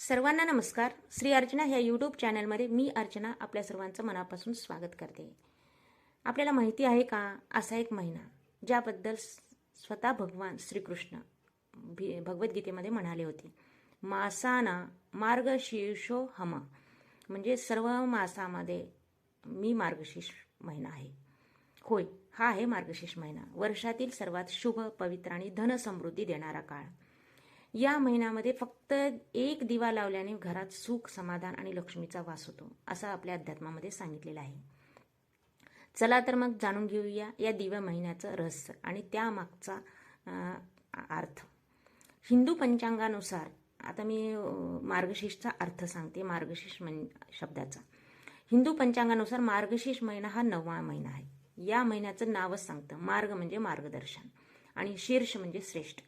सर्वांना नमस्कार. श्री अर्चना ह्या यूट्यूब चॅनलमध्ये मी अर्चना आपल्या सर्वांचं मनापासून स्वागत करते. आपल्याला माहिती आहे का? असा एक महिना ज्याबद्दल स्वतः भगवान श्रीकृष्ण भी भगवद्गीतेमध्ये म्हणाले होते. मासाना मार्गशीर्षो हम. म्हणजे सर्व मासामध्ये मी मार्गशीर्ष महिना आहे. होय हा आहे मार्गशीर्ष महिना. वर्षातील सर्वात शुभ पवित्र आणि धनसमृद्धी देणारा काळ. या महिन्यामध्ये फक्त एक दिवा लावल्याने घरात सुख समाधान आणि लक्ष्मीचा वास होतो असं आपल्या अध्यात्मामध्ये सांगितलेलं आहे. चला तर मग जाणून घेऊया या दिव्या महिन्याचं रहस्य आणि त्यामागचा अर्थ. हिंदू पंचांगानुसार आता मी मार्गशीर्षचा अर्थ सांगते मार्गशीर्ष म्हण शब्दाचा. हिंदू पंचांगानुसार मार्गशीर्ष महिना हा नववा महिना आहे. या महिन्याचं नावच सांगतं मार्ग म्हणजे मार्गदर्शन आणि शीर्ष म्हणजे श्रेष्ठ.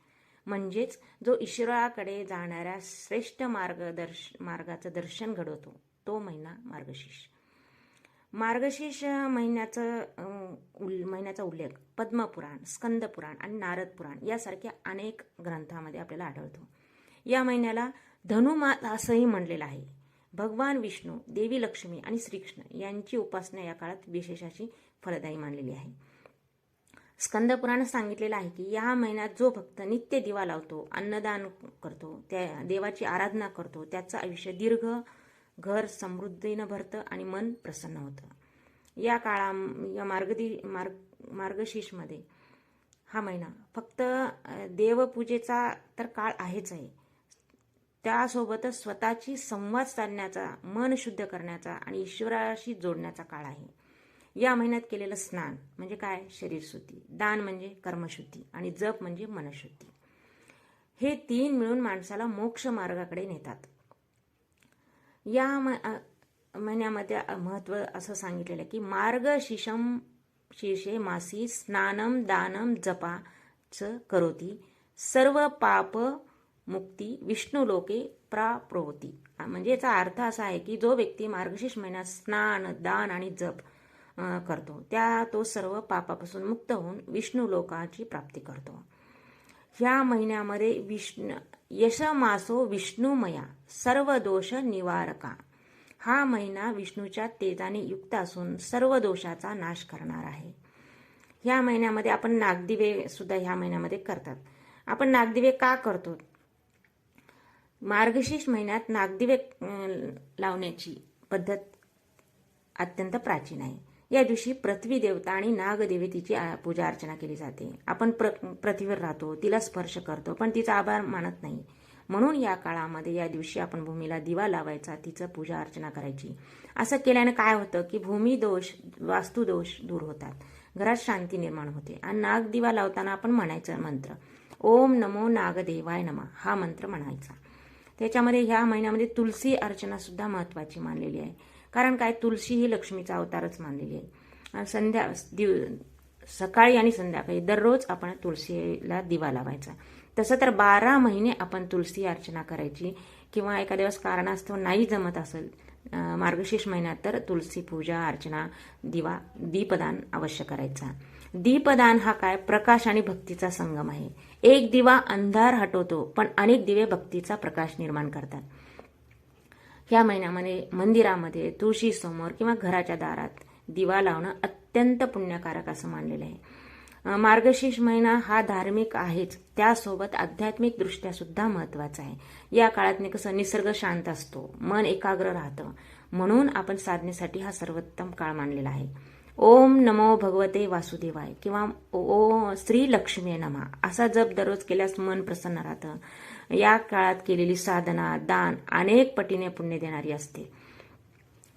म्हणजेच जो ईश्वराकडे जाणाऱ्या श्रेष्ठ मार्गदर्श मार्गाचं दर्शन घडवतो तो महिना मार्गशीर्ष. मार्गशीर्ष महिन्याचं उल महिन्याचा उल्लेख पद्मपुराण स्कंदपुराण आणि नारद पुराण यासारख्या अनेक ग्रंथामध्ये आपल्याला आढळतो. या महिन्याला धनुमास असंही म्हणलेलं आहे. भगवान विष्णू देवी लक्ष्मी आणि श्रीकृष्ण यांची उपासना या काळात विशेष अशी फलदायी मानलेली आहे. स्कंदपुराण सांगितलेलं आहे की या महिन्यात जो भक्त नित्य दिवा लावतो अन्नदान करतो त्या देवाची आराधना करतो त्याचं आयुष्य दीर्घ घर समृद्धीनं भरतं आणि मन प्रसन्न होतं. या काळा या मार्गदी मार्ग मार्गशीर्षमध्ये हा महिना फक्त देवपूजेचा तर काळ आहेच आहे. त्यासोबतच स्वतःची संवाद साधण्याचा मन शुद्ध करण्याचा आणि ईश्वराशी जोडण्याचा काळ आहे. या महिन्यात केलेलं स्नान म्हणजे काय? शरीरशुद्धी. दान म्हणजे कर्मशुद्धी आणि जप म्हणजे मनशुद्धी. हे तीन मिळून माणसाला मोक्ष मार्गाकडे नेतात. या महिन्यामध्ये महत्त्व असं सांगितलेलं आहे की मार्ग शिशम शीर्षे मासी स्नानम दानम जपाच करोती. सर्व पाप मुक्ती विष्णू लोके प्राप्रोती म्हणजे याचा अर्थ असा आहे की जो व्यक्ती मार्गशीर्ष महिन्यात स्नान दान आणि जप करतो. त्या तो सर्व पापापासून मुक्त होऊन विष्णू लोकाची प्राप्ती करतो. ह्या महिन्यामध्ये विष्णू यशमासो विष्णुमया सर्व दोष निवारका. हा महिना विष्णूच्या तेजाने युक्त असून सर्व दोषाचा नाश करणार आहे. ह्या महिन्यामध्ये आपण नागदिवे सुद्धा ह्या महिन्यामध्ये करतात. आपण नागदिवे का करतो? मार्गशीर्ष महिन्यात नागदिवे लावण्याची पद्धत अत्यंत प्राचीन आहे. या दिवशी पृथ्वी देवता आणि नागदेवतेची तिची पूजा अर्चना केली जाते. आपण प्र पृथ्वीवर राहतो तिला स्पर्श करतो पण तिचा आभार मानत नाही. म्हणून या काळामध्ये या दिवशी आपण भूमीला दिवा लावायचा तिचं पूजा अर्चना करायची. असं केल्याने काय होतं की भूमी दोष वास्तुदोष दूर होतात. घरात शांती निर्माण होते. आणि नाग दिवा लावताना आपण म्हणायचं मंत्र ओम नमो नागदेवाय नमा. हा मंत्र म्हणायचा. त्याच्यामध्ये ह्या महिन्यामध्ये तुलसी अर्चना सुद्धा महत्वाची मानलेली आहे. कारण काय? तुलसी ही लक्ष्मीचा अवतारच मानलेली आहे. संध्या दिव सकाळी आणि संध्याकाळी दररोज आपण तुळशीला दिवा लावायचा. तसं तर बारा महिने आपण तुलसी अर्चना करायची. किंवा एका दिवस कारणास्तव नाही जमत असेल मार्गशीर्ष महिन्यात तर तुलसी पूजा अर्चना दिवा दीपदान अवश्य करायचा. दीपदान हा काय? प्रकाश आणि भक्तीचा संगम आहे. एक दिवा अंधार हटवतो पण अनेक दिवे भक्तीचा प्रकाश निर्माण करतात. ह्या महिन्यामध्ये मंदिरामध्ये तुळशीसमोर किंवा घराच्या दारात दिवा लावणं अत्यंत पुण्यकारक असं मानलेलं आहे. मार्गशीर्ष महिना हा धार्मिक आहेच. त्यासोबत आध्यात्मिक दृष्ट्या सुद्धा महत्त्वाचा आहे. या काळात कसं निसर्ग शांत असतो मन एकाग्र राहतं. म्हणून आपण साधनेसाठी हा सर्वोत्तम काळ मानलेला आहे. ओम नमो भगवते वासुदेवाय किंवा ओ श्री लक्ष्मी नमा असा जप दररोज केल्यास मन प्रसन्न राहतं. या काळात केलेली साधना दान अनेक पटीने पुण्य देणारी असते.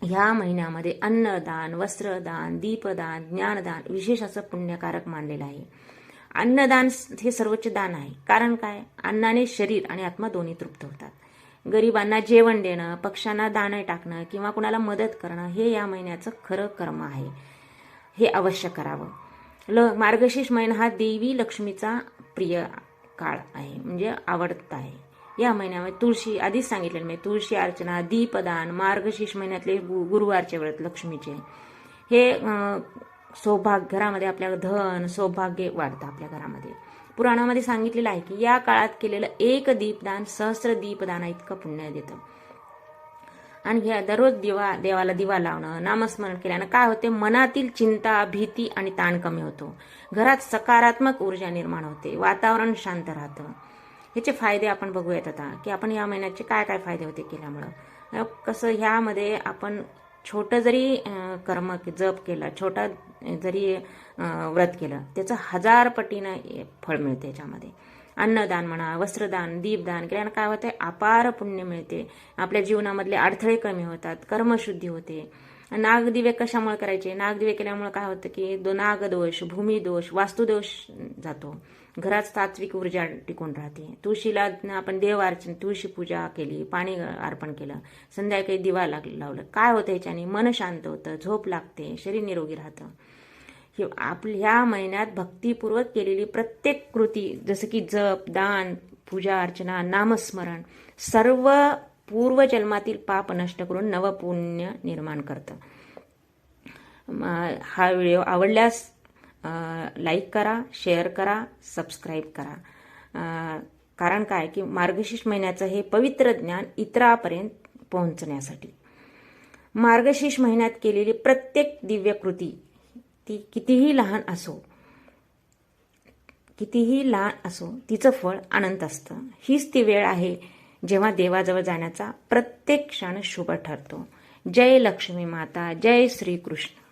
ह्या महिन्यामध्ये अन्नदान वस्त्रदान दीपदान ज्ञानदान विशेष असं पुण्यकारक मानलेलं आहे. अन्नदान हे सर्वोच्च दान आहे. कारण काय? अन्नाने शरीर आणि आत्मा दोन्ही तृप्त होतात. गरिबांना जेवण देणं पक्ष्यांना दाणं टाकणं किंवा कुणाला मदत करणं हे या महिन्याचं खरं कर्म आहे. हे अवश्य करावं. ल मार्गशीर्ष महिना हा देवी लक्ष्मीचा प्रिय काळ आहे म्हणजे आवडता आहे. या महिन्यामध्ये तुळशी आधीच सांगितलेलं म्हणजे तुळशी अर्चना दीपदान मार्गशीर्ष महिन्यातले गु गुरुवारचे व्रत लक्ष्मीचे. हे सौभाग्य घरामध्ये आपल्या धन सौभाग्य वाढतं आपल्या घरामध्ये. पुराणामध्ये सांगितलेलं आहे की या काळात केलेलं एक दीपदान सहस्र दीपदाना इतकं पुण्य देतं. आणि ह्या दररोज दिवा देवाला दिवा लावणं नामस्मरण केल्यानं काय होते? मनातील चिंता भीती आणि ताण कमी होतो. घरात सकारात्मक ऊर्जा निर्माण होते. वातावरण शांत राहतं. ह्याचे फायदे आपण बघूयात आता की आपण या महिन्याचे काय काय फायदे होते केल्यामुळं. कसं ह्यामध्ये आपण छोटं जरी कर्म जप केलं छोटा जरी व्रत केलं त्याचं हजार पटीनं फळ मिळते याच्यामध्ये. अन्नदान म्हणा वस्त्रदान दीपदान केल्यानं काय होतं? अपार पुण्य मिळते. आपल्या जीवनामधले अडथळे कमी होतात कर्मशुद्धी होते. नागदिवे कशामुळे करायचे? नागदिवे केल्यामुळे काय होतं की दो नागदोष भूमिदोष वास्तुदोष जातो. घरात सात्विक ऊर्जा टिकून राहते. तुळशीला आपण देव अर्चन तुळशी पूजा केली पाणी अर्पण केलं संध्याकाळी दिवा लाग लावलं. काय होतं याच्याने? मन शांत होतं झोप लागते शरीर निरोगी राहतं. ही आपल्या ह्या महिन्यात भक्तिपूर्वक केलेली प्रत्येक कृती जसं की जप दान पूजा अर्चना नामस्मरण सर्व पूर्वजन्मातील पाप नष्ट करून नवपुण्य निर्माण करतं. हा व्हिडिओ आवडल्यास लाईक करा शेअर करा सबस्क्राईब करा. कारण काय? की मार्गशीर्ष महिन्याचं हे पवित्र ज्ञान इतरापर्यंत पोहोचण्यासाठी. मार्गशीर्ष महिन्यात केलेली प्रत्येक दिव्य कृती ती कितीही लहान असो कितीही लहान असो तिचं फळ अनंत असतं. हीच ती वेळ आहे जेव्हा देवाजवळ जाण्याचा प्रत्येक क्षण शुभ ठरतो. जय लक्ष्मी माता जय श्रीकृष्ण.